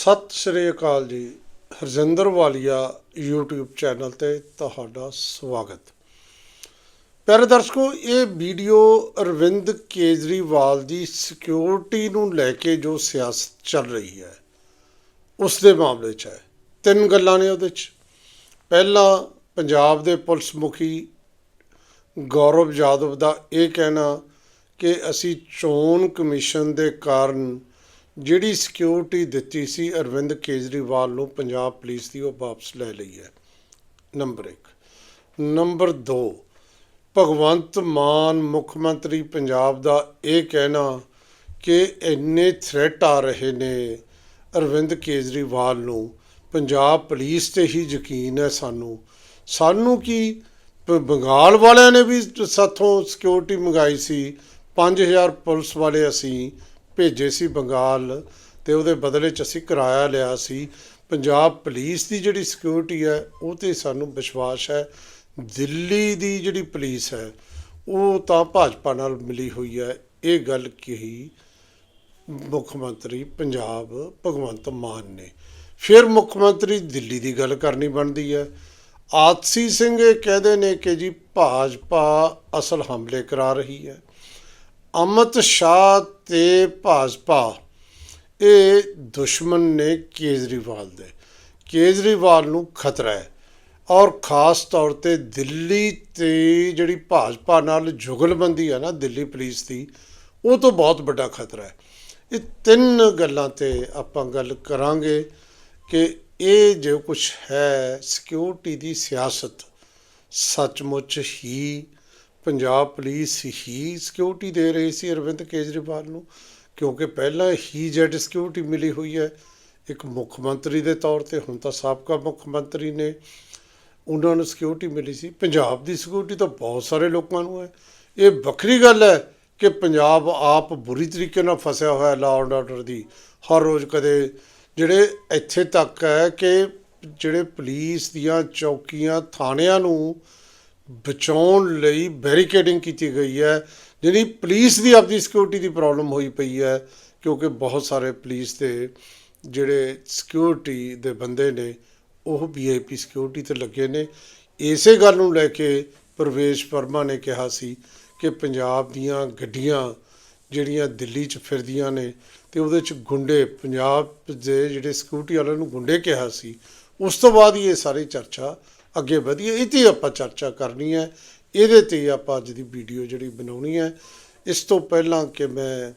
ਸਤਿ ਸ਼੍ਰੀ ਅਕਾਲ ਜੀ, ਹਰਜਿੰਦਰ ਵਾਲੀਆ YouTube channel ਤੇ ਤੁਹਾਡਾ ਸਵਾਗਤ। ਪਿਆਰੇ ਦਰਸ਼ਕੋ, ਇਹ ਵੀਡੀਓ ਅਰਵਿੰਦ ਕੇਜਰੀਵਾਲ ਦੀ ਸਿਕਿਉਰਿਟੀ ਨੂੰ ਲੈ ਕੇ ਜੋ ਸਿਆਸਤ ਚੱਲ ਰਹੀ ਹੈ, ਉਸ ਦੇ ਮਾਮਲੇ 'ਚ ਹੈ। ਤਿੰਨ ਗੱਲਾਂ ਨੇ ਉਹਦੇ 'ਚ। ਪਹਿਲਾ ਪੰਜਾਬ ਦੇ ਪੁਲਿਸ ਮੁਖੀ ਗੌਰਵ ਯਾਦਵ ਦਾ ਇਹ ਕਹਿਣਾ ਕਿ ਅਸੀਂ ਚੋਣ ਕਮਿਸ਼ਨ ਦੇ ਕਾਰਨ ਜਿਹੜੀ ਸਿਕਿਉਰਿਟੀ ਦਿੱਤੀ ਸੀ ਅਰਵਿੰਦ ਕੇਜਰੀਵਾਲ ਨੂੰ ਪੰਜਾਬ ਪੁਲਿਸ ਦੀ, ਉਹ ਵਾਪਸ ਲੈ ਲਈ ਹੈ। ਨੰਬਰ 1 ਨੰਬਰ 2 ਭਗਵੰਤ ਮਾਨ ਮੁੱਖ ਮੰਤਰੀ ਪੰਜਾਬ ਦਾ ਇਹ ਕਹਿਣਾ ਕਿ ਇੰਨੇ ਥ੍ਰੈਟ ਆ ਰਹੇ ਨੇ ਅਰਵਿੰਦ ਕੇਜਰੀਵਾਲ ਨੂੰ, ਪੰਜਾਬ ਪੁਲਿਸ ਤੇ ਹੀ ਯਕੀਨ ਹੈ ਸਾਨੂੰ। ਸਾਨੂੰ ਕੀ ਬੰਗਾਲ ਵਾਲਿਆਂ ਨੇ ਵੀ ਸਾਥੋਂ ਸਿਕਿਉਰਿਟੀ ਮੰਗਾਈ ਸੀ 5000 ਪੁਲਿਸ ਵਾਲੇ ਅਸੀਂ ਭੇਜੇ ਸੀ ਬੰਗਾਲ ਤੇ ਉਹਦੇ ਬਦਲੇ ਚ ਅਸੀਂ ਕਿਰਾਇਆ ਲਿਆ ਸੀ। ਪੰਜਾਬ ਪੁਲਿਸ ਦੀ ਜਿਹੜੀ ਸਿਕਿਉਰਿਟੀ ਹੈ, ਉਹ ਤੇ ਸਾਨੂੰ ਵਿਸ਼ਵਾਸ ਹੈ। ਦਿੱਲੀ ਦੀ ਜਿਹੜੀ ਪੁਲਿਸ ਹੈ, ਉਹ ਤਾਂ ਭਾਜਪਾ ਨਾਲ ਮਿਲੀ ਹੋਈ ਹੈ। ਇਹ ਗੱਲ ਕਹੀ ਮੁੱਖ ਮੰਤਰੀ ਪੰਜਾਬ ਭਗਵੰਤ ਮਾਨ ਨੇ। ਫਿਰ ਮੁੱਖ ਮੰਤਰੀ ਦਿੱਲੀ ਦੀ ਗੱਲ ਕਰਨੀ ਬਣਦੀ ਹੈ। ਆਤਸੀ ਸਿੰਘ ਇਹ ਕਹਿੰਦੇ ਨੇ ਕਿ ਜੀ ਭਾਜਪਾ ਅਸਲ ਹਮਲੇ ਕਰਾ ਰਹੀ ਹੈ। ਅਮਿਤ ਸ਼ਾਹ ਤੇ ਭਾਜਪਾ, ਇਹ ਦੁਸ਼ਮਣ ਨੇ ਕੇਜਰੀਵਾਲ ਦੇ। ਕੇਜਰੀਵਾਲ ਨੂੰ ਖਤਰਾ ਹੈ ਔਰ ਖਾਸ ਤੌਰ ਤੇ ਦਿੱਲੀ ਤੇ ਜਿਹੜੀ ਭਾਜਪਾ ਨਾਲ ਜੁਗਲਬੰਦੀ ਹੈ ਨਾ, ਦਿੱਲੀ ਪੁਲਿਸ ਦੀ, ਉਹ ਤੋਂ ਬਹੁਤ ਵੱਡਾ ਖਤਰਾ ਹੈ। ਇਹ ਤਿੰਨ ਗੱਲਾਂ ਤੇ ਆਪਾਂ ਗੱਲ ਕਰਾਂਗੇ ਕਿ ਇਹ ਜੋ ਕੁਝ ਹੈ ਸਿਕਿਉਰਿਟੀ ਦੀ ਸਿਆਸਤ ਸੱਚਮੁੱਚ ਹੀ ਪੰਜਾਬ ਪੁਲਿਸ ਹੀ ਸਿਕਿਉਰਿਟੀ ਦੇ ਰਹੀ ਸੀ ਅਰਵਿੰਦ ਕੇਜਰੀਵਾਲ ਨੂੰ, ਕਿਉਂਕਿ ਪਹਿਲਾਂ ਹੀ ਜੈਡ ਸਿਕਿਉਰਿਟੀ ਮਿਲੀ ਹੋਈ ਹੈ, ਇੱਕ ਮੁੱਖ ਮੰਤਰੀ ਦੇ ਤੌਰ ਤੇ, ਹੁਣ ਤਾਂ ਸਾਬਕਾ ਮੁੱਖ ਮੰਤਰੀ ਨੇ ਉਹਨਾਂ ਨੂੰ ਸਿਕਿਉਰਿਟੀ ਮਿਲੀ ਸੀ। ਪੰਜਾਬ ਦੀ ਸਿਕਿਉਰਿਟੀ ਤਾਂ ਬਹੁਤ ਸਾਰੇ ਲੋਕਾਂ ਨੂੰ ਹੈ। ਇਹ ਵੱਖਰੀ ਗੱਲ ਹੈ ਕਿ ਪੰਜਾਬ ਆਪ ਬੁਰੀ ਤਰੀਕੇ ਨਾਲ ਫਸਿਆ ਹੋਇਆ ਲਾਅ ਐਂਡ ਆਰਡਰ ਦੀ। ਹਰ ਰੋਜ਼ ਕਦੇ, ਜਿਹੜੇ ਇੱਥੇ ਤੱਕ ਹੈ ਕਿ ਜਿਹੜੇ ਪੁਲਿਸ ਦੀਆਂ ਚੌਕੀਆਂ, ਥਾਣਿਆਂ ਨੂੰ ਬਚਾਉਣ ਲਈ ਬੈਰੀਕੇਡਿੰਗ ਕੀਤੀ ਗਈ ਹੈ, ਜਿਹੜੀ ਪੁਲਿਸ ਦੀ ਆਪਦੀ ਸਿਕਿਉਰਿਟੀ ਦੀ ਪ੍ਰੋਬਲਮ ਹੋਈ ਪਈ ਹੈ, ਕਿਉਂਕਿ ਬਹੁਤ ਸਾਰੇ ਪੁਲਿਸ ਦੇ ਜਿਹੜੇ ਸਿਕਿਉਰਿਟੀ ਦੇ ਬੰਦੇ ਨੇ, ਉਹ ਵੀਆਈਪੀ ਸਿਕਿਉਰਿਟੀ ਤੇ ਲੱਗੇ ਨੇ। ਇਸੇ ਗੱਲ ਨੂੰ ਲੈ ਕੇ ਪ੍ਰਵੇਸ਼ ਵਰਮਾ ਨੇ ਕਿਹਾ ਸੀ ਕਿ ਪੰਜਾਬ ਦੀਆਂ ਗੱਡੀਆਂ ਜਿਹੜੀਆਂ ਦਿੱਲੀ 'ਚ ਫਿਰਦੀਆਂ ਨੇ ਤੇ ਉਹਦੇ 'ਚ ਗੁੰਡੇ, ਪੰਜਾਬ ਦੇ ਜਿਹੜੇ ਸਿਕਿਉਰਿਟੀ ਵਾਲਿਆਂ ਨੂੰ ਗੁੰਡੇ ਕਿਹਾ ਸੀ, ਉਸ ਤੋਂ ਬਾਅਦ ਹੀ ਇਹ ਸਾਰੀ ਚਰਚਾ ਅੱਗੇ ਵਧੀਏ ਇਹ 'ਤੇ ਆਪਾਂ ਚਰਚਾ ਕਰਨੀ ਹੈ। ਇਹਦੇ ਤੇ ਆਪਾਂ ਅੱਜ ਦੀ ਵੀਡੀਓ ਜਿਹੜੀ ਬਣਾਉਣੀ ਹੈ। ਇਸ ਤੋਂ ਪਹਿਲਾਂ ਕਿ ਮੈਂ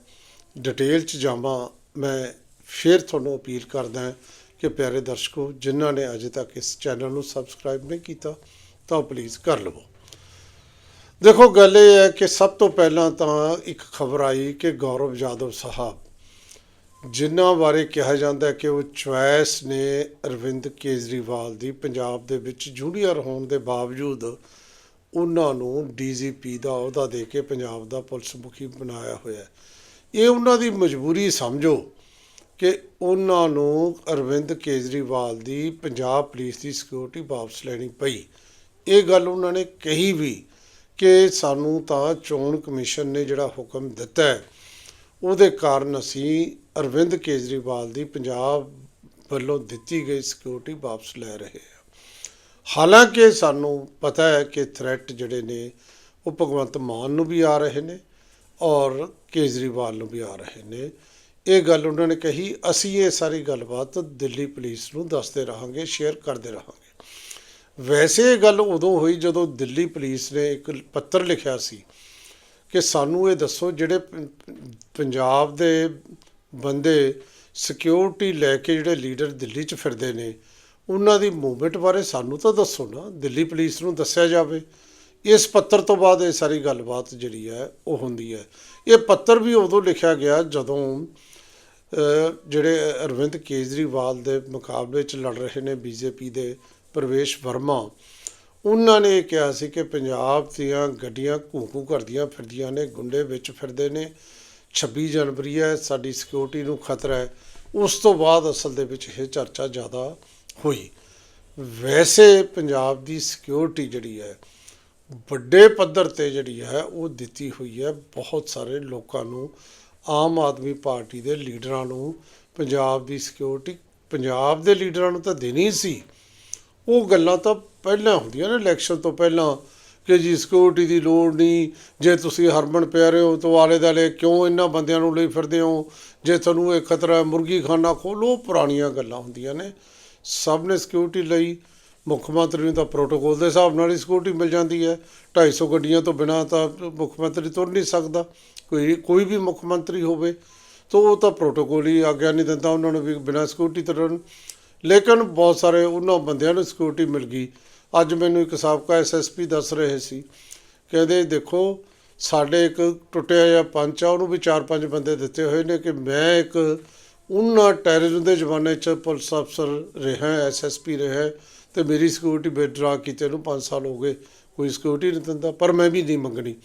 ਡਿਟੇਲ 'ਚ ਜਾਵਾਂ, ਮੈਂ ਫਿਰ ਤੁਹਾਨੂੰ ਅਪੀਲ ਕਰਦਾ ਕਿ ਪਿਆਰੇ ਦਰਸ਼ਕੋ, ਜਿਨ੍ਹਾਂ ਨੇ ਅਜੇ ਤੱਕ ਇਸ ਚੈਨਲ ਨੂੰ ਸਬਸਕ੍ਰਾਈਬ ਨਹੀਂ ਕੀਤਾ, ਤਾਂ ਪਲੀਜ਼ ਕਰ ਲਵੋ। ਦੇਖੋ, ਗੱਲ ਇਹ ਹੈ ਕਿ ਸਭ ਤੋਂ ਪਹਿਲਾਂ ਤਾਂ ਇੱਕ ਖਬਰ ਆਈ ਕਿ ਗੌਰਵ ਯਾਦਵ ਸਾਹਿਬ ਜਿਨ੍ਹਾਂ ਬਾਰੇ ਕਿਹਾ ਜਾਂਦਾ ਕਿ ਉਹ ਚੁਆਇਸ ਨੇ ਅਰਵਿੰਦ ਕੇਜਰੀਵਾਲ ਦੀ, ਪੰਜਾਬ ਦੇ ਵਿੱਚ ਜੂਨੀਅਰ ਹੋਣ ਦੇ ਬਾਵਜੂਦ ਉਹਨਾਂ ਨੂੰ ਡੀਜੀਪੀ ਦਾ ਅਹੁਦਾ ਦੇ ਕੇ ਪੰਜਾਬ ਦਾ ਪੁਲਿਸ ਮੁਖੀ ਬਣਾਇਆ ਹੋਇਆ ਹੈ। ਇਹ ਉਹਨਾਂ ਦੀ ਮਜਬੂਰੀ ਸਮਝੋ ਕਿ ਉਹਨਾਂ ਨੂੰ ਅਰਵਿੰਦ ਕੇਜਰੀਵਾਲ ਦੀ ਪੰਜਾਬ ਪੁਲਿਸ ਦੀ ਸਿਕਿਉਰਿਟੀ ਵਾਪਸ ਲੈਣੀ ਪਈ। ਇਹ ਗੱਲ ਉਹਨਾਂ ਨੇ ਕਹੀ ਵੀ ਕਿ ਸਾਨੂੰ ਤਾਂ ਚੋਣ ਕਮਿਸ਼ਨ ਨੇ ਜਿਹੜਾ ਹੁਕਮ ਦਿੱਤਾ ਹੈ, ਉਹਦੇ ਕਾਰਨ ਅਸੀਂ ਅਰਵਿੰਦ ਕੇਜਰੀਵਾਲ ਦੀ ਪੰਜਾਬ ਵੱਲੋਂ ਦਿੱਤੀ ਗਈ ਸਿਕਿਉਰਿਟੀ ਵਾਪਸ ਲੈ ਰਹੇ ਆ। ਹਾਲਾਂਕਿ ਸਾਨੂੰ ਪਤਾ ਹੈ ਕਿ ਥ੍ਰੈਟ ਜਿਹੜੇ ਨੇ, ਉਹ ਭਗਵੰਤ ਮਾਨ ਨੂੰ ਵੀ ਆ ਰਹੇ ਨੇ ਔਰ ਕੇਜਰੀਵਾਲ ਨੂੰ ਵੀ ਆ ਰਹੇ ਨੇ। ਇਹ ਗੱਲ ਉਹਨਾਂ ਨੇ ਕਹੀ, ਅਸੀਂ ਇਹ ਸਾਰੀ ਗੱਲਬਾਤ ਦਿੱਲੀ ਪੁਲਿਸ ਨੂੰ ਦੱਸਦੇ ਰਹਾਂਗੇ ਸ਼ੇਅਰ ਕਰਦੇ ਰਹਾਂਗੇ। ਵੈਸੇ ਇਹ ਗੱਲ ਉਦੋਂ ਹੋਈ ਜਦੋਂ ਦਿੱਲੀ ਪੁਲਿਸ ਨੇ ਇੱਕ ਪੱਤਰ ਲਿਖਿਆ ਸੀ ਕਿ ਸਾਨੂੰ ਇਹ ਦੱਸੋ ਜਿਹੜੇ ਪੰਜਾਬ ਦੇ ਬੰਦੇ ਸਿਕਿਉਰਿਟੀ ਲੈ ਕੇ ਜਿਹੜੇ ਲੀਡਰ ਦਿੱਲੀ 'ਚ ਫਿਰਦੇ ਨੇ, ਉਹਨਾਂ ਦੀ ਮੂਵਮੈਂਟ ਬਾਰੇ ਸਾਨੂੰ ਤਾਂ ਦੱਸੋ ਨਾ, ਦਿੱਲੀ ਪੁਲਿਸ ਨੂੰ ਦੱਸਿਆ ਜਾਵੇ। ਇਸ ਪੱਤਰ ਤੋਂ ਬਾਅਦ ਇਹ ਸਾਰੀ ਗੱਲਬਾਤ ਜਿਹੜੀ ਹੈ, ਉਹ ਹੁੰਦੀ ਹੈ। ਇਹ ਪੱਤਰ ਵੀ ਉਦੋਂ ਲਿਖਿਆ ਗਿਆ ਜਦੋਂ ਜਿਹੜੇ ਅਰਵਿੰਦ ਕੇਜਰੀਵਾਲ ਦੇ ਮੁਕਾਬਲੇ 'ਚ ਲੜ ਰਹੇ ਨੇ ਬੀਜੇਪੀ ਦੇ ਪ੍ਰਵੇਸ਼ ਵਰਮਾ, ਉਹਨਾਂ ਨੇ ਇਹ ਕਿਹਾ ਸੀ ਕਿ ਪੰਜਾਬ ਦੀਆਂ ਗੱਡੀਆਂ ਘੂ-ਘੂ ਕਰਦੀਆਂ ਫਿਰਦੀਆਂ ਨੇ, ਗੁੰਡੇ ਵਿੱਚ ਫਿਰਦੇ ਨੇ। 26 ਜਨਵਰੀ ਹੈ, ਸਾਡੀ ਸਿਕਿਉਰਿਟੀ ਨੂੰ ਖਤਰਾ ਹੈ। ਉਸ ਤੋਂ ਬਾਅਦ ਅਸਲ ਦੇ ਵਿੱਚ ਇਹ ਚਰਚਾ ਜ਼ਿਆਦਾ ਹੋਈ। ਵੈਸੇ ਪੰਜਾਬ ਦੀ ਸਿਕਿਉਰਿਟੀ ਜਿਹੜੀ ਹੈ, ਵੱਡੇ ਪੱਧਰ ਤੇ ਜਿਹੜੀ ਹੈ, ਉਹ ਦਿੱਤੀ ਹੋਈ ਹੈ ਬਹੁਤ ਸਾਰੇ ਲੋਕਾਂ ਨੂੰ, ਆਮ ਆਦਮੀ ਪਾਰਟੀ ਦੇ ਲੀਡਰਾਂ ਨੂੰ। ਪੰਜਾਬ ਦੀ ਸਿਕਿਉਰਿਟੀ ਪੰਜਾਬ ਦੇ ਲੀਡਰਾਂ ਨੂੰ ਤਾਂ ਦੇਣੀ ਸੀ। ਉਹ ਗੱਲਾਂ ਤਾਂ ਪਹਿਲਾਂ ਹੁੰਦੀਆਂ ਨੇ ਇਲੈਕਸ਼ਨ ਤੋਂ ਪਹਿਲਾਂ ਕਿ ਜੀ ਸਿਕਿਉਰਿਟੀ ਦੀ ਲੋੜ ਨਹੀਂ, ਜੇ ਤੁਸੀਂ ਹਰਮਨ ਪਿਆਰੇ ਹੋ ਤਾਂ ਆਲੇ ਦਾਲੇ ਕਿਉਂ ਇਹਨਾਂ ਬੰਦਿਆਂ ਨੂੰ ਲਈ ਫਿਰਦੇ ਹੋ? ਜੇ ਤੁਹਾਨੂੰ ਇਹ ਖਤਰਾ ਹੈ ਮੁਰਗੀ ਖਾਨਾ ਖੋਲੋ, ਪੁਰਾਣੀਆਂ ਗੱਲਾਂ ਹੁੰਦੀਆਂ ਨੇ। ਸਭ ਨੇ ਸਿਕਿਉਰਿਟੀ ਲਈ, ਮੁੱਖ ਮੰਤਰੀ ਨੂੰ ਤਾਂ ਪ੍ਰੋਟੋਕੋਲ ਦੇ ਹਿਸਾਬ ਨਾਲ ਹੀ ਸਿਕਿਉਰਿਟੀ ਮਿਲ ਜਾਂਦੀ ਹੈ। 250 ਗੱਡੀਆਂ ਤੋਂ ਬਿਨਾਂ ਤਾਂ ਮੁੱਖ ਮੰਤਰੀ ਤੁਰ ਨਹੀਂ ਸਕਦਾ। ਕੋਈ ਕੋਈ ਵੀ ਮੁੱਖ ਮੰਤਰੀ ਹੋਵੇ, ਤਾਂ ਉਹ ਤਾਂ ਪ੍ਰੋਟੋਕੋਲ ਹੀ ਆਗਿਆ ਨਹੀਂ ਦਿੰਦਾ। ਉਹਨਾਂ ਨੂੰ ਵੀ ਬਿਨਾਂ ਸਿਕਿਉਰਿਟੀ ਤੁਰਨ ਲੇਕਿਨ ਬਹੁਤ ਸਾਰੇ ਉਹਨਾਂ ਬੰਦਿਆਂ ਨੂੰ ਸਿਕਿਉਰਿਟੀ ਮਿਲ ਗਈ। ਅੱਜ ਮੈਨੂੰ ਇੱਕ ਸਾਬਕਾ ਐਸਐਸਪੀ ਦੱਸ ਰਹੇ ਸੀ। ਕਹਿੰਦੇ, ਦੇਖੋ, ਸਾਡੇ ਇੱਕ ਟੁੱਟਿਆ ਜਾਂ ਪੰਚ ਆ, ਉਹਨੂੰ ਵੀ ਚਾਰ ਪੰਜ ਬੰਦੇ ਦਿੱਤੇ ਹੋਏ ਨੇ ਕਿ ਮੈਂ ਇੱਕ ਉਹਨਾਂ ਟੈਰਰਿਜ਼ਮ ਦੇ ਜ਼ਮਾਨੇ 'ਚ ਪੁਲਿਸ ਅਫਸਰ ਰਿਹਾ ਐਸਐਸਪੀ ਰਿਹਾ ਤੇ ਮੇਰੀ ਸਿਕਿਉਰਿਟੀ ਵਿਡਰਾ ਕੀਤੇ ਨੂੰ 5 ਸਾਲ ਹੋ ਗਏ। ਕੋਈ ਸਿਕਿਉਰਿਟੀ ਨਹੀਂ ਦਿੰਦਾ, ਪਰ ਮੈਂ ਵੀ ਨਹੀਂ ਮੰਗਣੀ।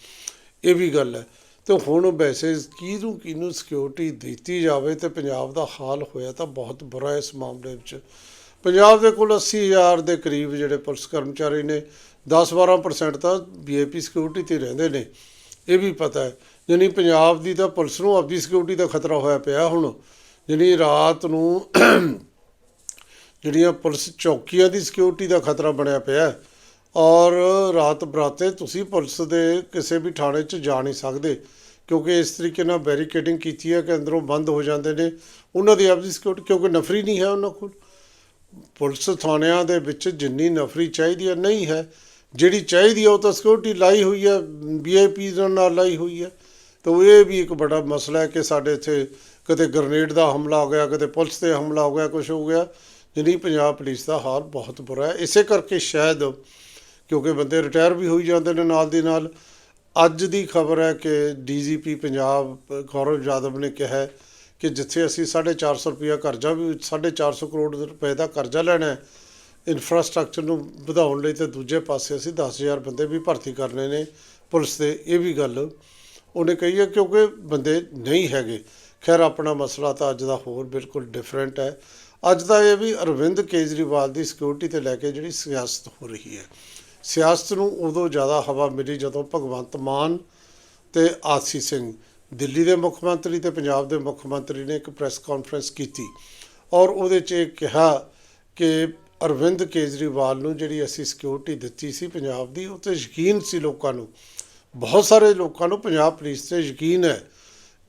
ਇਹ ਵੀ ਗੱਲ ਹੈ। ਤੇ ਹੁਣ ਵੈਸੇ ਕਿਹਨੂੰ ਕਿਹਨੂੰ ਸਿਕਿਉਰਿਟੀ ਦਿੱਤੀ ਜਾਵੇ ਤੇ ਪੰਜਾਬ ਦਾ ਹਾਲ ਹੋਇਆ ਤਾਂ ਬਹੁਤ ਬੁਰਾ ਇਸ ਮਾਮਲੇ ਵਿੱਚ। ਪੰਜਾਬ ਦੇ ਕੋਲ 80000 ਦੇ ਕਰੀਬ ਜਿਹੜੇ ਪੁਲਿਸ ਕਰਮਚਾਰੀ ਨੇ 10-12% ਤਾਂ ਵੀਆਈਪੀ ਸਿਕਿਉਰਿਟੀ ਤੇ ਰਹਿੰਦੇ ਨੇ। ਇਹ ਵੀ ਪਤਾ ਹੈ, ਯਾਨੀ ਪੰਜਾਬ ਦੀ ਤਾਂ ਪੁਲਿਸ ਨੂੰ ਆਪਦੀ ਸਿਕਿਉਰਿਟੀ ਦਾ ਖਤਰਾ ਹੋਇਆ ਪਿਆ ਹੁਣ। ਯਾਨੀ ਰਾਤ ਨੂੰ ਜਿਹੜੀਆਂ ਪੁਲਿਸ ਚੌਕੀਆਂ ਦੀ ਸਿਕਿਉਰਿਟੀ ਦਾ ਖਤਰਾ ਬਣਿਆ ਪਿਆ ਔਰ ਰਾਤ ਬਰਾਤੇ ਤੁਸੀਂ ਪੁਲਿਸ ਦੇ ਕਿਸੇ ਵੀ ਥਾਣੇ 'ਚ ਜਾ ਨਹੀਂ ਸਕਦੇ, ਕਿਉਂਕਿ ਇਸ ਤਰੀਕੇ ਨਾਲ ਬੈਰੀਕੇਡਿੰਗ ਕੀਤੀ ਹੈ ਕਿ ਅੰਦਰੋਂ ਬੰਦ ਹੋ ਜਾਂਦੇ ਨੇ। ਉਹਨਾਂ ਦੀ ਆਪਦੀ ਸਿਕਿਉਰਿਟੀ ਕਿਉਂਕਿ ਨਫਰੀ ਨਹੀਂ ਹੈ ਉਹਨਾਂ ਕੋਲ। ਪੁਲਿਸ ਥਾਣਿਆਂ ਦੇ ਵਿੱਚ ਜਿੰਨੀ ਨਫਰੀ ਚਾਹੀਦੀ ਹੈ, ਨਹੀਂ ਹੈ। ਜਿਹੜੀ ਚਾਹੀਦੀ ਹੈ, ਉਹ ਤਾਂ ਸਿਕਿਉਰਿਟੀ ਲਾਈ ਹੋਈ ਹੈ ਵੀਆਈਪੀ ਨਾਲ ਲਾਈ ਹੋਈ ਹੈ। ਤਾਂ ਇਹ ਵੀ ਇੱਕ ਬੜਾ ਮਸਲਾ ਹੈ ਕਿ ਸਾਡੇ ਇੱਥੇ ਕਦੇ ਗ੍ਰਨੇਡ ਦਾ ਹਮਲਾ ਹੋ ਗਿਆ ਕਦੇ ਪੁਲਿਸ ਤੇ ਹਮਲਾ ਹੋ ਗਿਆ ਕੁਝ ਹੋ ਗਿਆ। ਜਿਹੜੀ ਪੰਜਾਬ ਪੁਲਿਸ ਦਾ ਹਾਲ ਬਹੁਤ ਬੁਰਾ ਹੈ। ਇਸੇ ਕਰਕੇ ਸ਼ਾਇਦ ਕਿਉਂਕਿ ਬੰਦੇ ਰਿਟਾਇਰ ਵੀ ਹੋਈ ਜਾਂਦੇ ਨੇ ਨਾਲ ਦੀ ਨਾਲ। ਅੱਜ ਦੀ ਖਬਰ ਹੈ ਕਿ ਡੀਜੀਪੀ ਪੰਜਾਬ ਗੌਰਵ ਯਾਦਵ ਨੇ ਕਿਹਾ ਕਿ ਜਿੱਥੇ ਅਸੀਂ 450 ਰੁਪਇਆ ਕਰਜ਼ਾ ਵੀ 450 ਕਰੋੜ ਰੁਪਏ ਦਾ ਕਰਜ਼ਾ ਲੈਣਾ ਹੈ ਇਨਫਰਾਸਟ੍ਰਕਚਰ ਨੂੰ ਵਧਾਉਣ ਲਈ ਤੇ ਦੂਜੇ ਪਾਸੇ ਅਸੀਂ 10000 ਬੰਦੇ ਵੀ ਭਰਤੀ ਕਰਨੇ ਨੇ ਪੁਲਿਸ ਦੇ, ਇਹ ਵੀ ਗੱਲ ਉਹਨੇ ਕਹੀ ਹੈ ਕਿਉਂਕਿ ਬੰਦੇ ਨਹੀਂ ਹੈਗੇ। ਖੈਰ, ਆਪਣਾ ਮਸਲਾ ਤਾਂ ਅੱਜ ਦਾ ਹੋਰ ਬਿਲਕੁਲ ਡਿਫਰੈਂਟ ਹੈ। ਅੱਜ ਦਾ ਇਹ ਵੀ ਅਰਵਿੰਦ ਕੇਜਰੀਵਾਲ ਦੀ ਸਿਕਿਉਰਿਟੀ ਤੇ ਲੈ ਕੇ ਜਿਹੜੀ ਸਿਆਸਤ ਹੋ ਰਹੀ ਹੈ। ਸਿਆਸਤ ਨੂੰ ਉਦੋਂ ਜ਼ਿਆਦਾ ਹਵਾ ਮਿਲੀ ਜਦੋਂ ਭਗਵੰਤ ਮਾਨ ਤੇ ਆਸੀ ਸਿੰਘ ਦਿੱਲੀ ਦੇ ਮੁੱਖ ਮੰਤਰੀ ਤੇ ਪੰਜਾਬ ਦੇ ਮੁੱਖ ਮੰਤਰੀ ਨੇ ਇੱਕ ਪ੍ਰੈਸ ਕਾਨਫਰੰਸ ਕੀਤੀ ਔਰ ਉਹਦੇ 'ਚ ਇਹ ਕਿਹਾ ਕਿ ਅਰਵਿੰਦ ਕੇਜਰੀਵਾਲ ਨੂੰ ਜਿਹੜੀ ਅਸੀਂ ਸਿਕਿਉਰਿਟੀ ਦਿੱਤੀ ਸੀ ਪੰਜਾਬ ਦੀ, ਉਹ ਤੇ ਯਕੀਨ ਸੀ ਲੋਕਾਂ ਨੂੰ। ਬਹੁਤ ਸਾਰੇ ਲੋਕਾਂ ਨੂੰ ਪੰਜਾਬ ਪੁਲਿਸ ਤੇ ਯਕੀਨ ਹੈ।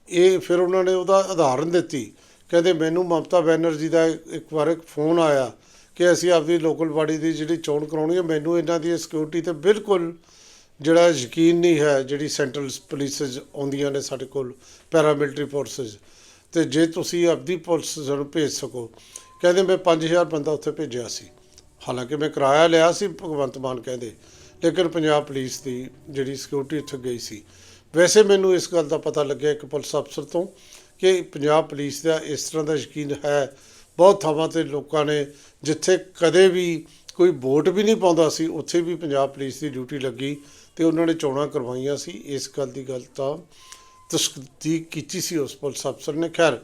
ਇਹ ਫਿਰ ਉਹਨਾਂ ਨੇ ਉਹਦਾ ਉਦਾਹਰਨ ਦਿੱਤੀ। ਕਹਿੰਦੇ ਮੈਨੂੰ ਮਮਤਾ ਬੈਨਰਜੀ ਦਾ ਇੱਕ ਵਾਰ ਇੱਕ ਫੋਨ ਆਇਆ ਕਿ ਅਸੀਂ ਆਪਦੀ ਲੋਕਲ ਬਾਡੀ ਦੀ ਜਿਹੜੀ ਚੋਣ ਕਰਾਉਣੀ ਹੈ, ਮੈਨੂੰ ਇਹਨਾਂ ਦੀ ਸਿਕਿਉਰਿਟੀ ਤੇ ਬਿਲਕੁਲ ਜਿਹੜਾ ਯਕੀਨ ਨਹੀਂ ਹੈ, ਜਿਹੜੀ ਸੈਂਟਰਲ ਪੁਲਿਸਸ ਆਉਂਦੀਆਂ ਨੇ ਸਾਡੇ ਕੋਲ ਪੈਰਾਮਿਲਟਰੀ ਫੋਰਸਸ ਤੇ ਜੇ ਤੁਸੀਂ ਆਪਦੀ ਪੁਲਿਸ ਨੂੰ ਭੇਜ ਸਕੋ, ਕਹਿੰਦੇ ਮੈਂ 5000 ਬੰਦਾ ਉੱਥੇ ਭੇਜਿਆ ਸੀ। ਹਾਲਾਂਕਿ ਮੈਂ ਕਿਰਾਇਆ ਲਿਆ ਸੀ, ਭਗਵੰਤ ਮਾਨ ਕਹਿੰਦੇ, ਲੇਕਿਨ ਪੰਜਾਬ ਪੁਲਿਸ ਦੀ ਜਿਹੜੀ ਸਿਕਿਉਰਿਟੀ ਉੱਥੇ ਗਈ ਸੀ। ਵੈਸੇ ਮੈਨੂੰ ਇਸ ਗੱਲ ਦਾ ਪਤਾ ਲੱਗਿਆ ਇੱਕ ਪੁਲਿਸ ਅਫਸਰ ਤੋਂ, ਕਿ ਪੰਜਾਬ ਪੁਲਿਸ ਦਾ ਇਸ ਤਰ੍ਹਾਂ ਦਾ ਯਕੀਨ ਹੈ। ਬਹੁਤ ਥਾਵਾਂ ਤੇ ਲੋਕਾਂ ਨੇ, ਜਿੱਥੇ ਕਦੇ ਵੀ ਕੋਈ ਵੋਟ ਵੀ ਨਹੀਂ ਪਾਉਂਦਾ ਸੀ, ਉੱਥੇ ਵੀ ਪੰਜਾਬ ਪੁਲਿਸ ਦੀ ਡਿਊਟੀ ਲੱਗੀ। ਤੇ ਉਹਨਾਂ ਨੇ ਚੋਣਾਂ ਕਰਵਾਈਆਂ ਸੀ, ਇਸ ਗੱਲ ਦੀ ਗੱਲ ਤਾਂ ਤਸਦੀਕ ਕੀਤੀ ਸੀ ਉਸ ਪੁਲਿਸ ਅਫਸਰ ਨੇ। ਖੈਰ,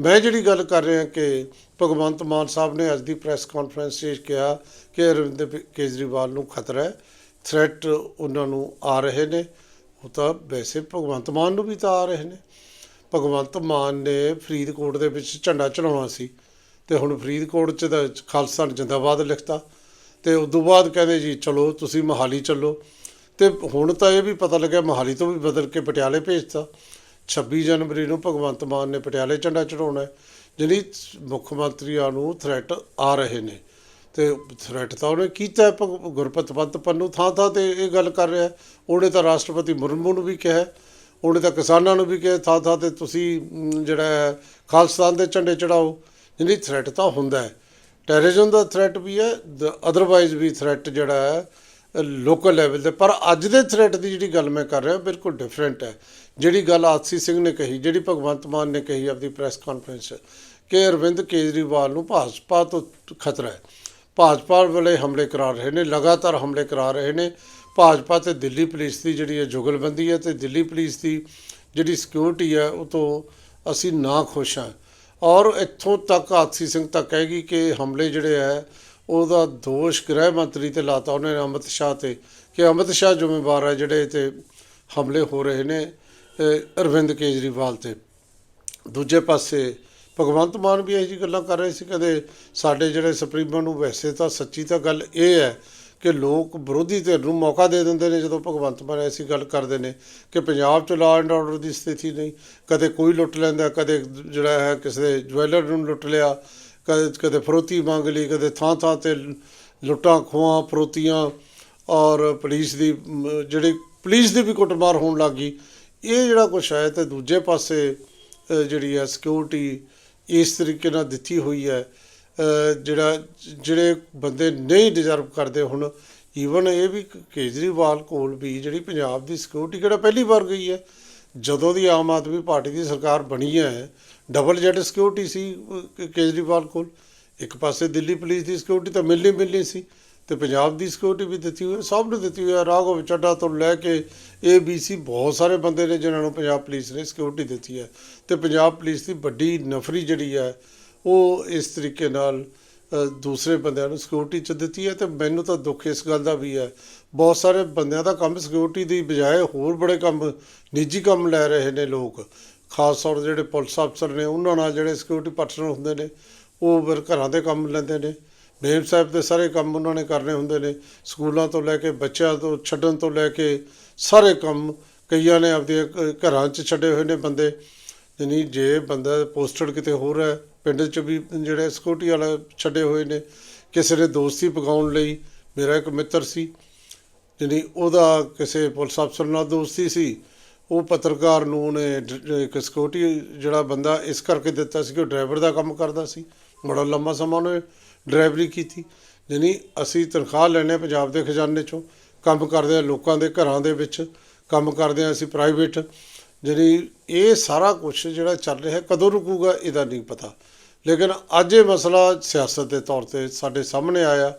ਮੈਂ ਜਿਹੜੀ ਗੱਲ ਕਰ ਰਿਹਾ ਕਿ ਭਗਵੰਤ ਮਾਨ ਸਾਹਿਬ ਨੇ ਅੱਜ ਦੀ ਪ੍ਰੈਸ ਕਾਨਫਰੰਸ 'ਚ ਕਿਹਾ ਕਿ ਅਰਵਿੰਦ ਕੇਜਰੀਵਾਲ ਨੂੰ ਖਤਰਾ ਹੈ ਥ੍ਰੈਟ ਉਹਨਾਂ ਨੂੰ ਆ ਰਹੇ ਨੇ। ਉਹ ਤਾਂ ਵੈਸੇ ਭਗਵੰਤ ਮਾਨ ਨੂੰ ਵੀ ਤਾਂ ਆ ਰਹੇ ਨੇ। ਭਗਵੰਤ ਮਾਨ ਨੇ ਫਰੀਦਕੋਟ ਦੇ ਵਿੱਚ ਝੰਡਾ ਚੜਾਉਣਾ ਸੀ ਤੇ ਹੁਣ ਫਰੀਦਕੋਟ 'ਚ ਤਾਂ ਖਾਲਸਾ ਜਿੰਦਾਬਾਦ ਲਿਖਤਾ ਤੇ ਉਸ ਤੋਂ ਬਾਅਦ ਕਹਿੰਦੇ ਜੀ, ਚਲੋ, ਤੁਸੀਂ ਮਹਾਲੀ ਚੱਲੋ। ਤੇ ਹੁਣ ਤਾਂ ਇਹ ਵੀ ਪਤਾ ਲੱਗਿਆ ਮਹਾਲੀ ਤੋਂ ਵੀ ਬਦਲ ਕੇ ਪਟਿਆਲੇ ਭੇਜਤਾ। 26 ਜਨਵਰੀ ਨੂੰ ਭਗਵੰਤ ਮਾਨ ਨੇ ਪਟਿਆਲੇ ਝੰਡਾ ਚੜਾਉਣਾ ਹੈ। ਜਿਹੜੀ ਮੁੱਖ ਮੰਤਰੀਆਂ ਨੂੰ ਥ੍ਰੈਟ ਆ ਰਹੇ ਨੇ ਤੇ ਥ੍ਰੈਟ ਤਾਂ ਉਹਨੇ ਕੀਤਾ ਭਗ- ਗੁਰਪਤ ਪੰਤ ਪੰਨੂ ਥਾਂ ਥਾਂ ਤੇ ਇਹ ਗੱਲ ਕਰ ਰਿਹਾ ਉਹਨੇ ਤਾਂ ਰਾਸ਼ਟਰਪਤੀ ਮੁਰਮੂ ਨੂੰ ਵੀ ਕਿਹਾ ਉਹਨੇ ਤਾਂ ਕਿਸਾਨਾਂ ਨੂੰ ਵੀ ਕਿਹਾ ਥਾਂ ਥਾਂ ਤੇ ਤੁਸੀਂ ਜਿਹੜਾ ਹੈ, ਖਾਲਿਸਤਾਨ ਦੇ ਝੰਡੇ ਚੜਾਓ ਜਿਹੜੀ ਥ੍ਰੈਟ ਤਾਂ ਹੁੰਦਾ ਹੈ। ਟੈਰਰਿਜ਼ਮ ਦਾ ਥ੍ਰੈਟ ਵੀ ਹੈ ਅਦਰਵਾਈਜ਼ ਵੀ ਥ੍ਰੈਟ ਜਿਹੜਾ ਹੈ ਲੋਕਲ ਲੈਵਲ ਤੇ। ਪਰ ਅੱਜ ਦੇ ਥ੍ਰੈਟ ਦੀ ਜਿਹੜੀ ਗੱਲ ਮੈਂ ਕਰ ਰਿਹਾ, ਬਿਲਕੁਲ ਡਿਫਰੈਂਟ ਹੈ। ਜਿਹੜੀ ਗੱਲ ਆਤਸੀ ਸਿੰਘ ਨੇ ਕਹੀ, ਜਿਹੜੀ ਭਗਵੰਤ ਮਾਨ ਨੇ ਕਹੀ ਆਪਦੀ ਪ੍ਰੈਸ ਕਾਨਫਰੰਸ ਕਿ ਅਰਵਿੰਦ ਕੇਜਰੀਵਾਲ ਨੂੰ ਭਾਜਪਾ ਤੋਂ ਖਤਰਾ ਹੈ। ਭਾਜਪਾ ਵਾਲੇ ਹਮਲੇ ਕਰਾ ਰਹੇ ਨੇ, ਲਗਾਤਾਰ ਹਮਲੇ ਕਰਾ ਰਹੇ ਨੇ। ਭਾਜਪਾ ਤੇ ਦਿੱਲੀ ਪੁਲਿਸ ਦੀ ਜਿਹੜੀ ਹੈ ਜੁਗਲਬੰਦੀ ਹੈ ਤੇ ਦਿੱਲੀ ਪੁਲਿਸ ਦੀ ਜਿਹੜੀ ਸਿਕਿਉਰਿਟੀ ਹੈ, ਉਹ ਤੋਂ ਅਸੀਂ ਨਾ ਖੁਸ਼ ਹਾਂ। ਔਰ ਇੱਥੋਂ ਤੱਕ ਆਤਸੀ ਸਿੰਘ ਤੱਕ ਕਹੇਗੀ ਕਿ ਹਮਲੇ ਜਿਹੜੇ ਹੈ ਉਹਦਾ ਦੋਸ਼ ਗ੍ਰਹਿ ਮੰਤਰੀ ਤੇ ਲਾਤਾ ਉਹਨੇ ਅਮਿਤ ਸ਼ਾਹ ਤੇ ਕਿ ਅਮਿਤ ਸ਼ਾਹ ਜ਼ਿੰਮੇਵਾਰ ਹੈ ਜਿਹੜੇ ਤੇ ਹਮਲੇ ਹੋ ਰਹੇ ਨੇ ਅਰਵਿੰਦ ਕੇਜਰੀਵਾਲ ਤੇ। ਦੂਜੇ ਪਾਸੇ ਭਗਵੰਤ ਮਾਨ ਵੀ ਇਹੋ ਜਿਹੀ ਗੱਲਾਂ ਕਰ ਰਹੇ ਸੀ ਕਦੇ ਸਾਡੇ ਜਿਹੜੇ ਸੁਪਰੀਮੋ ਨੂੰ ਵੈਸੇ ਤਾਂ ਸੱਚੀ ਤਾਂ ਗੱਲ ਇਹ ਹੈ ਕਿ ਲੋਕ ਵਿਰੋਧੀ ਧਿਰ ਨੂੰ ਮੌਕਾ ਦੇ ਦਿੰਦੇ ਨੇ ਜਦੋਂ ਭਗਵੰਤ ਮਾਨ ਐਸੀ ਗੱਲ ਕਰਦੇ ਨੇ ਕਿ ਪੰਜਾਬ 'ਚ ਲਾਅ ਐਂਡ ਆਰਡਰ ਦੀ ਸਥਿਤੀ ਨਹੀਂ, ਕਦੇ ਕੋਈ ਲੁੱਟ ਲੈਂਦਾ, ਕਦੇ ਜਿਹੜਾ ਹੈ ਕਿਸੇ ਦੇ ਜਵੈਲਰ ਨੂੰ ਲੁੱਟ ਲਿਆ ਕਦੇ ਕਦੇ ਫਰੋਤੀ ਮੰਗ ਲਈ ਕਦੇ ਥਾਂ ਥਾਂ ਤੇ ਲੁੱਟਾਂ ਖੋਹਾਂ ਫਰੋਤੀਆਂ ਔਰ ਪੁਲਿਸ ਦੀ ਮ, ਜਿਹੜੀ ਪੁਲਿਸ ਦੀ ਵੀ ਕੁੱਟਮਾਰ ਹੋਣ ਲੱਗ ਗਈ। ਇਹ ਜਿਹੜਾ ਕੁਛ ਹੈ ਤੇ ਦੂਜੇ ਪਾਸੇ ਜਿਹੜੀ ਹੈ ਸਿਕਿਉਰਿਟੀ ਇਸ ਤਰੀਕੇ ਨਾਲ ਦਿੱਤੀ ਹੋਈ ਹੈ। ਜਿਹੜਾ ਜਿਹੜੇ ਬੰਦੇ ਨਹੀਂ ਡਿਜ਼ਰਵ ਕਰਦੇ ਹੁਣ ਈਵਨ ਇਹ ਵੀ ਕੇਜਰੀਵਾਲ ਕੋਲ ਵੀ ਜਿਹੜੀ ਪੰਜਾਬ ਦੀ ਸਿਕਿਉਰਿਟੀ ਕਿਹੜਾ ਪਹਿਲੀ ਵਾਰ ਗਈ ਹੈ? ਜਦੋਂ ਦੀ ਆਮ ਆਦਮੀ ਪਾਰਟੀ ਦੀ ਸਰਕਾਰ ਬਣੀ ਹੈ ਡਬਲ ਜੈਟ ਸਿਕਿਉਰਿਟੀ ਸੀ ਕੇਜਰੀਵਾਲ ਕੋਲ। ਇੱਕ ਪਾਸੇ ਦਿੱਲੀ ਪੁਲਿਸ ਦੀ ਸਿਕਿਉਰਿਟੀ ਤਾਂ ਮਿਲਣੀ ਮਿਲਣੀ ਸੀ ਤੇ ਪੰਜਾਬ ਦੀ ਸਿਕਿਉਰਿਟੀ ਵੀ ਦਿੱਤੀ ਹੋਈ, ਸਭ ਨੂੰ ਦਿੱਤੀ ਹੋਈ ਹੈ। ਰਾਘਵ ਚੱਡਾ ਤੋਂ ਲੈ ਕੇ ਏ ਬੀ ਸੀ ਬਹੁਤ ਸਾਰੇ ਬੰਦੇ ਨੇ ਜਿਨ੍ਹਾਂ ਨੂੰ ਪੰਜਾਬ ਪੁਲਿਸ ਨੇ ਸਿਕਿਉਰਿਟੀ ਦਿੱਤੀ ਹੈ। ਤੇ ਪੰਜਾਬ ਪੁਲਿਸ ਦੀ ਵੱਡੀ ਨਫਰੀ ਜਿਹੜੀ ਹੈ, ਉਹ ਇਸ ਤਰੀਕੇ ਨਾਲ ਦੂਸਰੇ ਬੰਦਿਆਂ ਨੂੰ ਸਿਕਿਉਰਿਟੀ ਚ ਦਿੱਤੀ ਹੈ ਤੇ ਮੈਨੂੰ ਤਾਂ ਦੁੱਖ ਇਸ ਗੱਲ ਦਾ ਵੀ ਹੈ। ਬਹੁਤ ਸਾਰੇ ਬੰਦਿਆਂ ਦਾ ਕੰਮ ਸਿਕਿਉਰਿਟੀ ਦੀ ਬਜਾਏ ਹੋਰ ਬੜੇ ਕੰਮ, ਨਿੱਜੀ ਕੰਮ ਲੈ ਰਹੇ ਨੇ ਲੋਕ। ਖਾਸ ਤੌਰ ਤੇ ਜਿਹੜੇ ਪੁਲਿਸ ਅਫਸਰ ਨੇ, ਉਹਨਾਂ ਨਾਲ ਜਿਹੜੇ ਸਿਕਿਉਰਿਟੀ ਪਰਸਨ ਹੁੰਦੇ ਨੇ, ਉਹ ਫਿਰ ਘਰਾਂ ਦੇ ਕੰਮ ਲੈਂਦੇ ਨੇ। ਮੇਮ ਸਾਹਿਬ ਦੇ ਸਾਰੇ ਕੰਮ ਉਹਨਾਂ ਨੇ ਕਰਨੇ ਹੁੰਦੇ ਨੇ। ਸਕੂਲਾਂ ਤੋਂ ਲੈ ਕੇ ਬੱਚਿਆਂ ਤੋਂ, ਛੱਡਣ ਤੋਂ ਲੈ ਕੇ ਸਾਰੇ ਕੰਮ ਕਈਆਂ ਨੇ ਆਪਦੇ ਘਰਾਂ 'ਚ ਛੱਡੇ ਹੋਏ ਨੇ ਬੰਦੇ। ਯਾਨੀ ਜੇ ਬੰਦਾ ਪੋਸਟਡ ਕਿਤੇ ਹੋਰ ਹੈ, ਪਿੰਡ 'ਚ ਵੀ ਜਿਹੜੇ ਸਿਕਿਉਰਿਟੀ ਵਾਲੇ ਛੱਡੇ ਹੋਏ ਨੇ, ਕਿਸੇ ਨੇ ਦੋਸਤੀ ਪਗਾਉਣ ਲਈ ਮੇਰਾ ਇੱਕ ਮਿੱਤਰ ਸੀ। ਯਾਨੀ ਉਹਦਾ ਕਿਸੇ ਪੁਲਿਸ ਅਫਸਰ ਨਾਲ ਦੋਸਤੀ ਸੀ। ਉਹ ਪੱਤਰਕਾਰ ਨੂੰ ਉਹਨੇ ਇੱਕ ਸਿਕਿਉਰਿਟੀ ਜਿਹੜਾ ਬੰਦਾ ਇਸ ਕਰਕੇ ਦਿੱਤਾ ਸੀ ਕਿ ਉਹ ਡਰਾਈਵਰ ਦਾ ਕੰਮ ਕਰਦਾ ਸੀ। ਬੜਾ ਲੰਮਾ ਸਮਾਂ ਉਹਨੇ ਡਰਾਈਵਰੀ ਕੀਤੀ। ਯਾਨੀ ਅਸੀਂ ਤਨਖਾਹ ਲੈਣੇ ਪੰਜਾਬ ਦੇ ਖਜ਼ਾਨੇ ਚੋਂ, ਕੰਮ ਕਰਦੇ ਆ ਲੋਕਾਂ ਦੇ ਘਰਾਂ ਦੇ ਵਿੱਚ, ਕੰਮ ਕਰਦੇ ਆ ਅਸੀਂ ਪ੍ਰਾਈਵੇਟ ਜਿਹੜੀ ਇਹ ਸਾਰਾ ਕੁਝ ਜਿਹੜਾ ਚੱਲ ਰਿਹਾ, ਕਦੋਂ ਰੁਕੂਗਾ ਇਹਦਾ ਨਹੀਂ ਪਤਾ। ਲੇਕਿਨ ਅੱਜ ਇਹ ਮਸਲਾ ਸਿਆਸਤ ਦੇ ਤੌਰ ਤੇ ਸਾਡੇ ਸਾਹਮਣੇ ਆਇਆ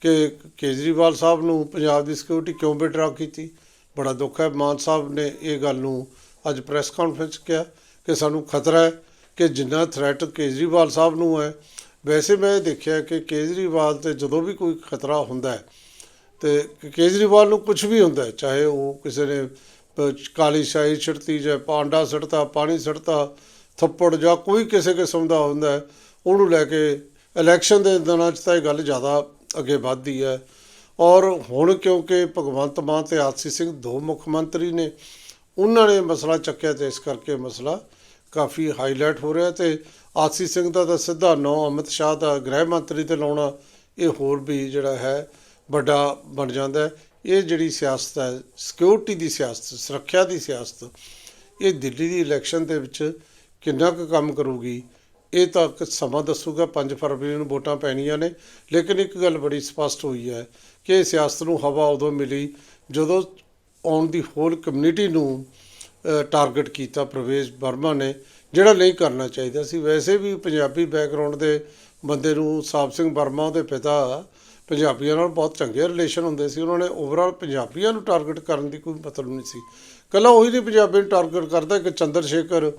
ਕਿ ਕੇਜਰੀਵਾਲ ਸਾਹਿਬ ਨੂੰ ਪੰਜਾਬ ਦੀ ਸਿਕਿਉਰਿਟੀ ਕਿਉਂ ਬੇਟਰਾ ਕੀਤੀ? ਬੜਾ ਦੁੱਖ ਹੈ। ਮਾਨ ਸਾਹਿਬ ਨੇ ਇਹ ਗੱਲ ਨੂੰ ਅੱਜ ਪ੍ਰੈਸ ਕਾਨਫਰੰਸ 'ਚ ਕਿਹਾ ਕਿ ਸਾਨੂੰ ਖਤਰਾ ਹੈ ਕਿ ਜਿੰਨਾ ਥ੍ਰੈਟ ਕੇਜਰੀਵਾਲ ਸਾਹਿਬ ਨੂੰ ਹੈ, ਵੈਸੇ ਮੈਂ ਇਹ ਦੇਖਿਆ ਕਿ ਕੇਜਰੀਵਾਲ ਤੇ ਜਦੋਂ ਵੀ ਕੋਈ ਖਤਰਾ ਹੁੰਦਾ ਹੈ, ਤੇ ਕੇਜਰੀਵਾਲ ਨੂੰ ਕੁਝ ਵੀ ਹੁੰਦਾ ਚਾਹੇ ਉਹ ਕਿਸੇ ਨੇ ਕਾਲੀ ਸ਼ਾਹੀ ਛਿੜਤੀ ਜਾਂ ਪਾਂਡਾ ਸੜਤਾ, ਪਾਣੀ ਸੜਤਾ, ਥੱਪੜ ਜਾਂ ਕੋਈ ਕਿਸੇ ਕਿਸਮ ਦਾ ਹੁੰਦਾ ਉਹਨੂੰ ਲੈ ਕੇ ਇਲੈਕਸ਼ਨ ਦੇ ਦਿਨਾਂ 'ਚ ਤਾਂ ਇਹ ਗੱਲ ਜ਼ਿਆਦਾ ਅੱਗੇ ਵੱਧਦੀ ਹੈ। ਔਰ ਹੁਣ ਕਿਉਂਕਿ ਭਗਵੰਤ ਮਾਨ ਤੇ ਆਰਸੀ ਸਿੰਘ ਦੋ ਮੁੱਖ ਮੰਤਰੀ ਨੇ, ਉਹਨਾਂ ਨੇ ਮਸਲਾ ਚੱਕਿਆ ਤੇ ਇਸ ਕਰਕੇ ਮਸਲਾ ਕਾਫੀ ਹਾਈਲਾਈਟ ਹੋ ਰਿਹਾ ਤੇ ਆਰਸੀ ਸਿੰਘ ਦਾ ਤਾਂ ਸਿੱਧਾ ਨਾਂ ਅਮਿਤ ਸ਼ਾਹ ਦਾ ਗ੍ਰਹਿ ਮੰਤਰੀ ਤੇ ਲਾਉਣਾ ਇਹ ਹੋਰ ਵੀ ਜਿਹੜਾ ਹੈ ਵੱਡਾ ਬਣ ਜਾਂਦਾ ਇਹ ਜਿਹੜੀ ਸਿਆਸਤ ਹੈ ਸਿਕਿਉਰਿਟੀ ਦੀ ਸਿਆਸਤ, ਸੁਰੱਖਿਆ ਦੀ ਸਿਆਸਤ, ਇਹ ਦਿੱਲੀ ਦੀ ਇਲੈਕਸ਼ਨ ਦੇ ਵਿੱਚ ਕਿੰਨਾ ਕੁ ਕੰਮ ਕਰੂਗੀ ਇਹ ਤਾਂ ਇੱਕ ਸਮਾਂ ਦੱਸੂਗਾ 5 ਫਰਵਰੀ ਨੂੰ ਵੋਟਾਂ ਪੈਣੀਆਂ ਨੇ। ਲੇਕਿਨ ਇੱਕ ਗੱਲ ਬੜੀ ਸਪਸ਼ਟ ਹੋਈ ਹੈ ਕਿ ਸਿਆਸਤ ਨੂੰ ਹਵਾ ਉਦੋਂ ਮਿਲੀ ਜਦੋਂ ਔਨ ਦੀ ਹੋਲ ਕਮਿਊਨਿਟੀ ਨੂੰ ਟਾਰਗੇਟ ਕੀਤਾ ਪ੍ਰਵੇਸ਼ ਵਰਮਾ ਨੇ, ਜਿਹੜਾ ਨਹੀਂ ਕਰਨਾ ਚਾਹੀਦਾ ਸੀ। ਵੈਸੇ ਵੀ ਪੰਜਾਬੀ ਬੈਕਗ੍ਰਾਉਂਡ ਦੇ ਬੰਦੇ ਨੂੰ ਸਾਬ ਸਿੰਘ ਵਰਮਾ ਉਹਦੇ ਪਿਤਾ ਪੰਜਾਬੀਆਂ ਨਾਲ ਬਹੁਤ ਚੰਗੇ ਰਿਲੇਸ਼ਨ ਹੁੰਦੇ ਸੀ। ਉਹਨਾਂ ਨੇ ਓਵਰਆਲ ਪੰਜਾਬੀਆਂ ਨੂੰ ਟਾਰਗੇਟ ਕਰਨ ਦੀ ਕੋਈ ਮਤਲਬ ਨਹੀਂ ਸੀ। ਕੱਲਾ ਉਹੀ ਨਹੀਂ ਪੰਜਾਬੀ ਨੂੰ ਟਾਰਗੇਟ ਕਰਦਾ ਕਿ ਚੰਦਰ ਸ਼ੇਖਰ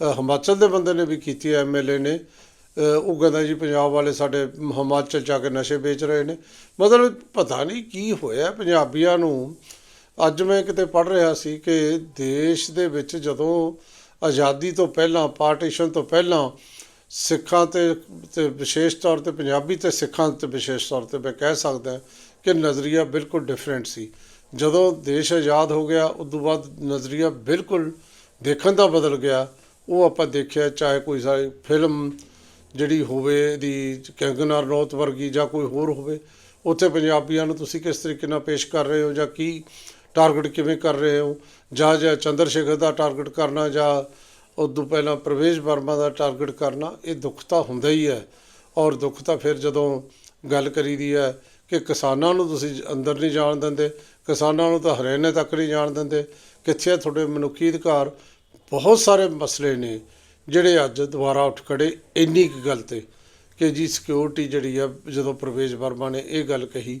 ਹਿਮਾਚਲ ਦੇ ਬੰਦੇ ਨੇ ਵੀ ਕੀਤੀ ਹੈ ਐਮਐਲਏ ਨੇ। ਉਹ ਕਹਿੰਦਾ ਜੀ ਪੰਜਾਬ ਵਾਲੇ ਸਾਡੇ ਹਿਮਾਚਲ ਜਾ ਕੇ ਨਸ਼ੇ ਵੇਚ ਰਹੇ ਨੇ। ਮਤਲਬ ਪਤਾ ਨਹੀਂ ਕੀ ਹੋਇਆ, ਪੰਜਾਬੀਆਂ ਨੂੰ। ਅੱਜ ਮੈਂ ਕਿਤੇ ਪੜ੍ਹ ਰਿਹਾ ਸੀ ਕਿ ਦੇਸ਼ ਦੇ ਵਿੱਚ ਜਦੋਂ ਆਜ਼ਾਦੀ ਤੋਂ ਪਹਿਲਾਂ, ਪਾਰਟੀਸ਼ਨ ਤੋਂ ਪਹਿਲਾਂ ਸਿੱਖਾਂ ਤੇ ਤੇ ਵਿਸ਼ੇਸ਼ ਤੌਰ ਤੇ ਪੰਜਾਬੀ ਤੇ ਸਿੱਖਾਂ ਤੇ ਵਿਸ਼ੇਸ਼ ਤੌਰ ਤੇ ਮੈਂ ਕਹਿ ਸਕਦਾ ਕਿ ਨਜ਼ਰੀਆ ਬਿਲਕੁਲ ਡਿਫਰੈਂਟ ਸੀ। ਜਦੋਂ ਦੇਸ਼ ਆਜ਼ਾਦ ਹੋ ਗਿਆ ਉਸ ਤੋਂ ਬਾਅਦ ਨਜ਼ਰੀਆ ਬਿਲਕੁਲ ਦੇਖਣ ਦਾ ਬਦਲ ਗਿਆ। ਉਹ ਆਪਾਂ ਦੇਖਿਆ, ਚਾਹੇ ਕੋਈ ਸਾਰੀ ਫਿਲਮ ਜਿਹੜੀ ਹੋਵੇ, ਦੀ ਕੰਗਨਾ ਰਣੌਤ ਵਰਗੀ ਜਾਂ ਕੋਈ ਹੋਰ ਹੋਵੇ, ਉੱਥੇ ਪੰਜਾਬੀਆਂ ਨੂੰ ਤੁਸੀਂ ਕਿਸ ਤਰੀਕੇ ਨਾਲ ਪੇਸ਼ ਕਰ ਰਹੇ ਹੋ ਜਾਂ ਕੀ ਟਾਰਗੇਟ ਕਿਵੇਂ ਕਰ ਰਹੇ ਹੋ? ਜਾਂ ਜਾਂ ਚੰਦਰ ਸ਼ੇਖਰ ਦਾ ਟਾਰਗੇਟ ਕਰਨਾ ਜਾਂ ਉਦੋਂ ਪਹਿਲਾਂ ਪ੍ਰਵੇਸ਼ ਵਰਮਾ ਦਾ ਟਾਰਗੇਟ ਕਰਨਾ, ਇਹ ਦੁੱਖ ਤਾਂ ਹੁੰਦਾ ਹੀ ਹੈ। ਔਰ ਦੁੱਖ ਤਾਂ ਫਿਰ ਜਦੋਂ ਗੱਲ ਕਰੀਦੀ ਹੈ ਕਿ ਕਿਸਾਨਾਂ ਨੂੰ ਤੁਸੀਂ ਅੰਦਰ ਨਹੀਂ ਜਾਣ ਦਿੰਦੇ, ਕਿਸਾਨਾਂ ਨੂੰ ਤਾਂ ਹਰਿਆਣੇ ਤੱਕ ਨਹੀਂ ਜਾਣ ਦਿੰਦੇ, ਕਿੱਥੇ ਤੁਹਾਡੇ ਮਨੁੱਖੀ ਅਧਿਕਾਰ? ਬਹੁਤ ਸਾਰੇ ਮਸਲੇ ਨੇ ਜਿਹੜੇ ਅੱਜ ਦੁਬਾਰਾ ਉੱਠ ਖੜੇ ਇੰਨੀ ਕੁ ਗੱਲ ਤੇ ਕਿ ਜੀ ਸਿਕਿਉਰਿਟੀ ਜਿਹੜੀ ਆ, ਜਦੋਂ ਪ੍ਰਵੇਸ਼ ਵਰਮਾ ਨੇ ਇਹ ਗੱਲ ਕਹੀ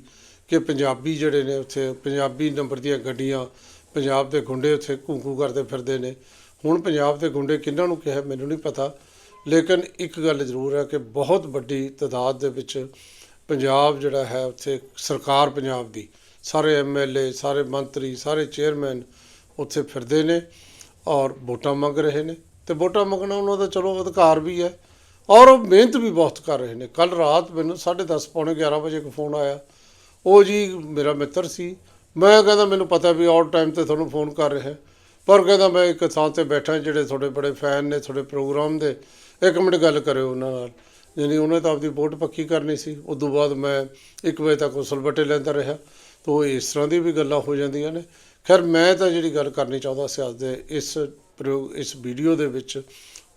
ਕਿ ਪੰਜਾਬੀ ਜਿਹੜੇ ਨੇ ਉੱਥੇ, ਪੰਜਾਬੀ ਨੰਬਰ ਦੀਆਂ ਗੱਡੀਆਂ ਪੰਜਾਬ ਦੇ ਗੁੰਡੇ ਉੱਥੇ ਘੂਕੂ ਕਰਦੇ ਫਿਰਦੇ ਨੇ। ਹੁਣ ਪੰਜਾਬ ਦੇ ਗੁੰਡੇ ਕਿਹਨਾਂ ਨੂੰ ਕਿਹਾ ਮੈਨੂੰ ਨਹੀਂ ਪਤਾ, ਲੇਕਿਨ ਇੱਕ ਗੱਲ ਜ਼ਰੂਰ ਹੈ ਕਿ ਬਹੁਤ ਵੱਡੀ ਤਾਦਾਦ ਦੇ ਵਿੱਚ ਪੰਜਾਬ ਜਿਹੜਾ ਹੈ ਉੱਥੇ ਸਰਕਾਰ ਪੰਜਾਬ ਦੀ, ਸਾਰੇ ਐਮਐਲਏ ਸਾਰੇ ਮੰਤਰੀ, ਸਾਰੇ ਚੇਅਰਮੈਨ ਉੱਥੇ ਫਿਰਦੇ ਨੇ। ਔਰ ਵੋਟਾਂ ਮੰਗ ਰਹੇ ਨੇ। ਤੇ ਵੋਟਾਂ ਮੰਗਣਾ ਉਹਨਾਂ ਦਾ ਚਲੋ ਅਧਿਕਾਰ ਵੀ ਹੈ। ਔਰ ਉਹ ਮਿਹਨਤ ਵੀ ਬਹੁਤ ਕਰ ਰਹੇ ਨੇ। ਕੱਲ ਰਾਤ ਮੈਨੂੰ 10:30 ਪੌਣੇ 11 ਵਜੇ ਇੱਕ ਫੋਨ ਆਇਆ। ਉਹ ਜੀ ਮੇਰਾ ਮਿੱਤਰ ਸੀ। ਮੈਂ ਕਹਿੰਦਾ, ਮੈਨੂੰ ਪਤਾ ਵੀ ਆਲ ਟਾਈਮ ਤੇ ਤੁਹਾਨੂੰ ਫੋਨ ਕਰ ਰਿਹਾ ਪਰ ਕਹਿੰਦਾ, ਮੈਂ ਇੱਕ ਥਾਂ ਤੇ ਬੈਠਾ, ਜਿਹੜੇ ਤੁਹਾਡੇ ਬੜੇ ਫੈਨ ਨੇ, ਤੁਹਾਡੇ ਪ੍ਰੋਗਰਾਮ ਦੇ, ਇੱਕ ਮਿੰਟ ਗੱਲ ਕਰਿਓ ਉਹਨਾਂ ਨਾਲ। ਯਾਨੀ ਉਹਨੇ ਤਾਂ ਆਪਦੀ ਵੋਟ ਪੱਕੀ ਕਰਨੀ ਸੀ। ਉਸ ਤੋਂ ਬਾਅਦ ਮੈਂ 1 ਵਜੇ ਤੱਕ ਉਸਲ ਬੱਟੇ ਲੈਂਦਾ ਰਿਹਾ। ਤੋ ਇਸ ਤਰ੍ਹਾਂ ਦੀ ਵੀ ਗੱਲਾਂ ਹੋ ਜਾਂਦੀਆਂ ਨੇ। ਖੈਰ, ਮੈਂ ਤਾਂ ਜਿਹੜੀ ਗੱਲ ਕਰਨੀ ਚਾਹੁੰਦਾ ਸੀ ਅੱਜ ਦੇ ਇਸ ਪ੍ਰਯੋਗ ਇਸ ਵੀਡੀਓ ਦੇ ਵਿੱਚ,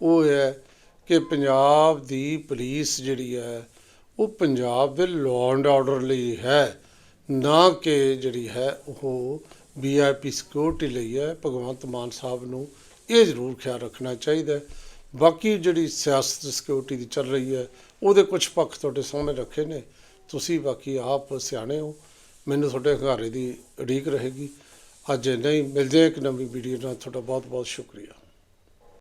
ਉਹ ਹੈ ਕਿ ਪੰਜਾਬ ਦੀ ਪੁਲਿਸ ਜਿਹੜੀ ਹੈ, ਉਹ ਪੰਜਾਬ ਦੇ ਲਾਅ ਐਂਡ ਆਰਡਰ ਲਈ ਹੈ। ਨਾ ਕਿ ਜਿਹੜੀ ਹੈ, ਉਹ ਵੀਆਈਪੀ ਸਿਕਿਉਰਿਟੀ ਲਈ ਹੈ। ਭਗਵੰਤ ਮਾਨ ਸਾਹਿਬ ਨੂੰ ਇਹ ਜ਼ਰੂਰ ਖਿਆਲ ਰੱਖਣਾ ਚਾਹੀਦਾ ਬਾਕੀ ਜਿਹੜੀ ਸਿਆਸਤ ਸਿਕਿਉਰਿਟੀ ਦੀ ਚੱਲ ਰਹੀ ਹੈ, ਉਹਦੇ ਕੁਝ ਪੱਖ ਤੁਹਾਡੇ ਸਾਹਮਣੇ ਰੱਖੇ ਨੇ। ਤੁਸੀਂ ਬਾਕੀ ਆਪ ਸਿਆਣੇ ਹੋ। ਮੈਨੂੰ ਤੁਹਾਡੇ ਹੰਗਾਰੇ ਦੀ ਉਡੀਕ ਰਹੇਗੀ। ਅੱਜ ਨਹੀਂ ਮਿਲਦੇ ਇੱਕ ਨਵੀਂ ਵੀਡੀਓ ਨਾਲ। ਤੁਹਾਡਾ ਬਹੁਤ ਬਹੁਤ ਸ਼ੁਕਰੀਆ।